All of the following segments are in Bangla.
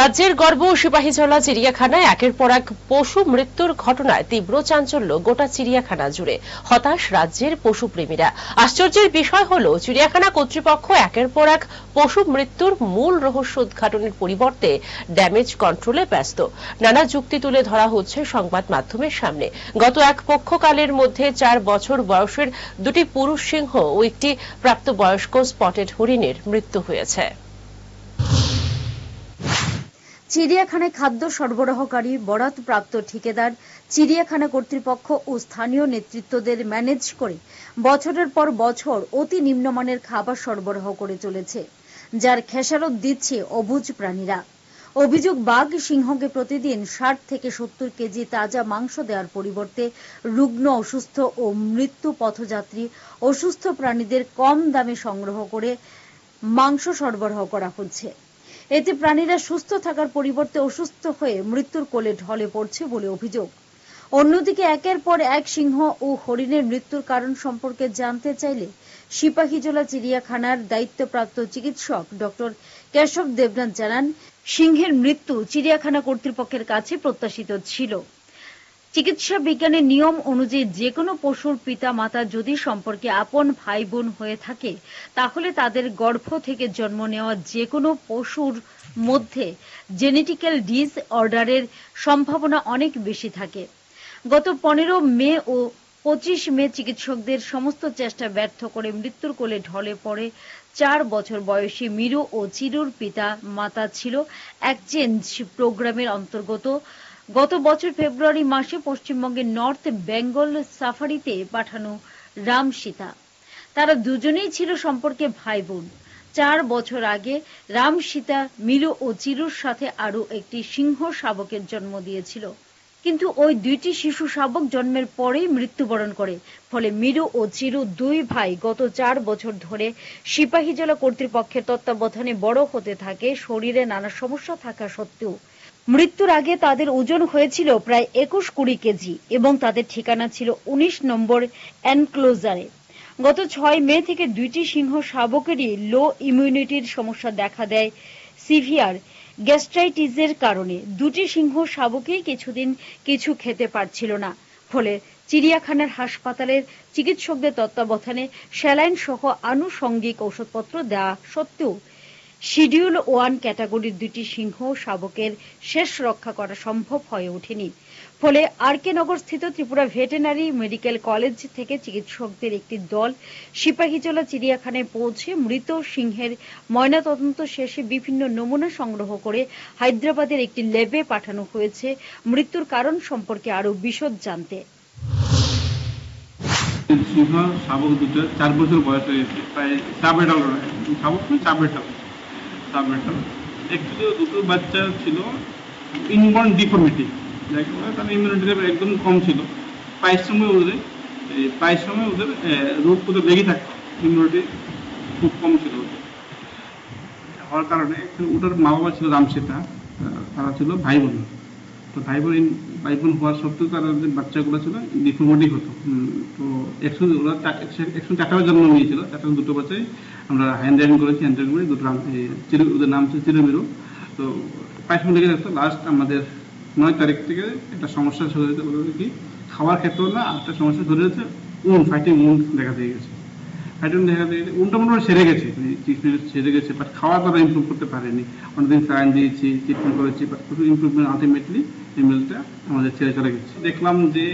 রাজ্যের গর্ব সিপাহীজলা চিড়িয়াখানায় একের পর এক পশু মৃত্যুর ঘটনায় তীব্র চাঞ্চল্য গোটা চিড়িয়াখানা জুড়ে। হতাশ রাজ্যের পশুপ্রেমীরা। আশ্চর্যের বিষয় হল, চিড়িয়াখানা কর্তৃপক্ষ একের পর এক পশু মৃত্যুর মূল রহস্য উদ্ঘাটনের পরিবর্তে ড্যামেজ কন্ট্রোলে ব্যস্ত। নানা যুক্তি তুলে ধরা হচ্ছে সংবাদ মাধ্যমের সামনে। গত এক পক্ষকালের মধ্যে চার বছর বয়সের দুটি পুরুষ সিংহ ও একটি প্রাপ্তবয়স্ক স্পটেড হরিণের মৃত্যু হয়েছে। চিড়িয়াখানায় খাদ্য সরবরাহকারী বরাত প্রাপ্ত ঠিকাদার চিড়িয়াখানা কর্তৃপক্ষ ও স্থানীয় নেতৃত্বদের ম্যানেজ করে বছরের পর বছর অতি নিম্নমানের খাবার সরবরাহ করে চলেছে, যার খেসারত দিচ্ছে অবুজ প্রাণীরা। অভিযোগ বাঘ সিংহকে প্রতিদিন ষাট থেকে সত্তর কেজি তাজা মাংস দেওয়ার পরিবর্তে রুগ্ন, অসুস্থ ও মৃত্যু পথযাত্রী অসুস্থ প্রাণীদের কম দামে সংগ্রহ করে মাংস সরবরাহ করা হচ্ছে। এতে প্রাণীরা সুস্থ থাকার পরিবর্তে অসুস্থ হয়ে মৃত্যুর কোলে ঢলে পড়ছে বলে অভিযোগ। অন্যদিকে একের পর এক সিংহ ও হরিণের মৃত্যুর কারণ সম্পর্কে জানতে চাইলে সিপাহীজলা চিড়িয়াখানার দায়িত্বপ্রাপ্ত চিকিৎসক ডক্টর কেশব দেবনাথ জানান, সিংহের মৃত্যু চিড়িয়াখানা কর্তৃপক্ষের কাছে প্রত্যাশিত ছিল। চিকিৎসা বিজ্ঞানের নিয়ম অনুযায়ী যে কোনো পশুর পিতা মাতা যদি সম্পর্কে আপন ভাই বোন হয়ে থাকে, তাহলে তাদের গর্ভ থেকে জন্ম নেওয়া যে কোনো পশুর মধ্যে জেনেটিক্যাল ডিস অর্ডারের সম্ভাবনা অনেক বেশি থাকে। গত পনেরো মে ও পঁচিশ মে চিকিৎসকদের সমস্ত চেষ্টা ব্যর্থ করে মৃত্যুর কোলে ঢলে পড়ে চার বছর বয়সী মিরু ও চিরুর পিতা মাতা ছিল এক্সচেঞ্জ প্রোগ্রামের অন্তর্গত। গত বছর ফেব্রুয়ারি মাসে পশ্চিমবঙ্গের নর্থ বেঙ্গল সাফারিতে পাঠানো রাম সীতা তারা দুজনেই ছিল সম্পর্কে ভাই বোন চার বছর আগে রাম সীতা মিরু ও চিরুর সাথে আরও একটি সিংহ শাবকের জন্ম দিয়েছিল। কিন্তু ওই দুইটি শিশু শাবক জন্মের পরেই মৃত্যুবরণ করে। ফলে মিরু ও চিরু দুই ভাই গত চার বছর ধরে সিপাহীজলা কর্তৃপক্ষের তত্ত্বাবধানে বড় হতে থাকে, শরীরে নানা সমস্যা থাকা সত্ত্বেও। মৃত্যুর আগে তাদের ওজন হয়েছিল প্রায় একুশ কুড়ি কেজি এবং তাদের ঠিকানা ছিল উনিশ নম্বর এনক্লোজারে। গত ছয় মে থেকে দুইটি সিংহ শাবকেরই লো ইমিউনিটির সমস্যা দেখা দেয় সিভিয়ার গ্যাস্ট্রাইটিসের কারণে। দুটি সিংহ শাবকেই কিছুদিন কিছু খেতে পারছিল না। ফলে চিড়িয়াখানার হাসপাতালের চিকিৎসকদের তত্ত্বাবধানে স্যালাইন সহ আনুষঙ্গিক ঔষধপত্র দেওয়া সত্ত্বেও শিডিউল ওয়ান ক্যাটাগরির দুটি সিংহ শাবকের শেষ রক্ষা করা সম্ভব হয়ে ওঠেনি। ফলে আর কে নগর স্থিত ত্রিপুরা ভেটেনারি মেডিকেল কলেজ থেকে চিকিৎসকদের একটি দল সিপাহীজলা চিড়িয়াখানায় পৌঁছে মৃত সিংহের ময়নাতদন্ত শেষে বিভিন্ন নমুনা সংগ্রহ করে হায়দ্রাবাদের একটি ল্যাবে পাঠানো হয়েছে। মৃত্যুর কারণ সম্পর্কে আরও বিশদ জানতে। সিংহ শাবক দুটো চার বছর বয়স হয়েছে। প্রায় চাবেটাল শাবক চাবেটাল চাবেটাল অ্যাকচুয়ালি দুটো বাচ্চা ছিল ইনবর্ন ডিফর্মিটি যাকে বলে তার ইমিউনিটি একদম কম ছিল। পায়ের সময় ওদের, এই প্রায় সময় ওদের রোগ ওদের লেগে থাকতো। ইমিউনিটি খুব কম ছিল ওদের। হওয়ার কারণে ওটার মা বাবা ছিল রামসীতা তারা ছিল ভাই বোন। তো ভাই বোন ভাই বোন হওয়ার সত্ত্বেও তারা যে বাচ্চাগুলো ছিল ডিফর্মিটি হতো। তো একশো ওরা একশো চারটা জন্ম নিয়েছিল। চারটা দুটো বাচ্চাই আমরা হ্যান্ড রাইডিং করেছি হ্যান্ড রাইডিং করে দুটো চিরু ওদের নাম ছিল চিরমিরু তো প্রায় সময় লেগে লাস্ট আমাদের নয় তারিখ থেকে একটা সমস্যা শুরু হয়েছে কি, খাওয়ার ক্ষেত্রেও না একটা সমস্যা ধরে হয়েছে উন ফাইটিং উন দেখা দিয়ে গেছে। ফাইটিং দেখা গেছে উনটা মোটামুটি সেরে গেছে ট্রিটমেন্ট সেরে গেছে বাট খাওয়া তারা ইমপ্রুভ করতে পারেনি। অনেকদিন সাইন দিয়েছি ট্রিটমেন্ট করেছি বাট কিছু ইমপ্রুভমেন্ট আলটিমেটলি এমএলটা আমাদের ছেড়ে চলে গেছে। দেখলাম যে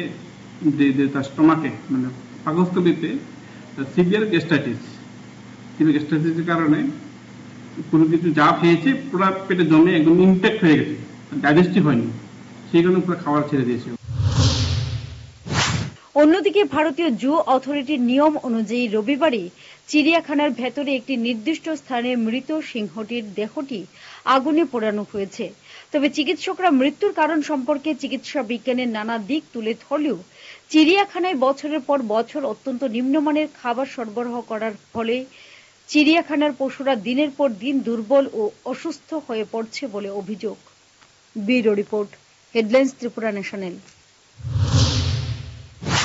যে তার স্টমাকে মানে পাকস্থলিতে সিভিয়ার গ্যাস্ট্রাইটিস সিভিয়ার গ্যাস্ট্রাইটিসের কারণে কোনো কিছু যা খেয়েছে, পুরো পেটে জমে একদম ইম্প্যাক্ট হয়ে গেছে ডাইজেস্টিভ হয়নি। সেই কারণে পুরো খাবার ছেড়ে দিয়েছে অন্যদিকে ভারতীয় জু অথরিটির নিয়ম অনুযায়ী রবিবারই চিড়িয়াখানার ভেতরে একটি নির্দিষ্ট স্থানে মৃত সিংহটির দেহটি আগুনে পোড়ানো হয়েছে। তবে চিকিৎসকরা মৃত্যুর কারণ সম্পর্কে চিকিৎসা বিজ্ঞানের নানা দিক তুলে ধরলেও চিড়িয়াখানায় বছরের পর বছর অত্যন্ত নিম্নমানের খাবার সরবরাহ করার ফলে চিড়িয়াখানার পশুরা দিনের পর দিন দুর্বল ও অসুস্থ হয়ে পড়ছে বলে অভিযোগ। Bureau report, headlines Tripura national.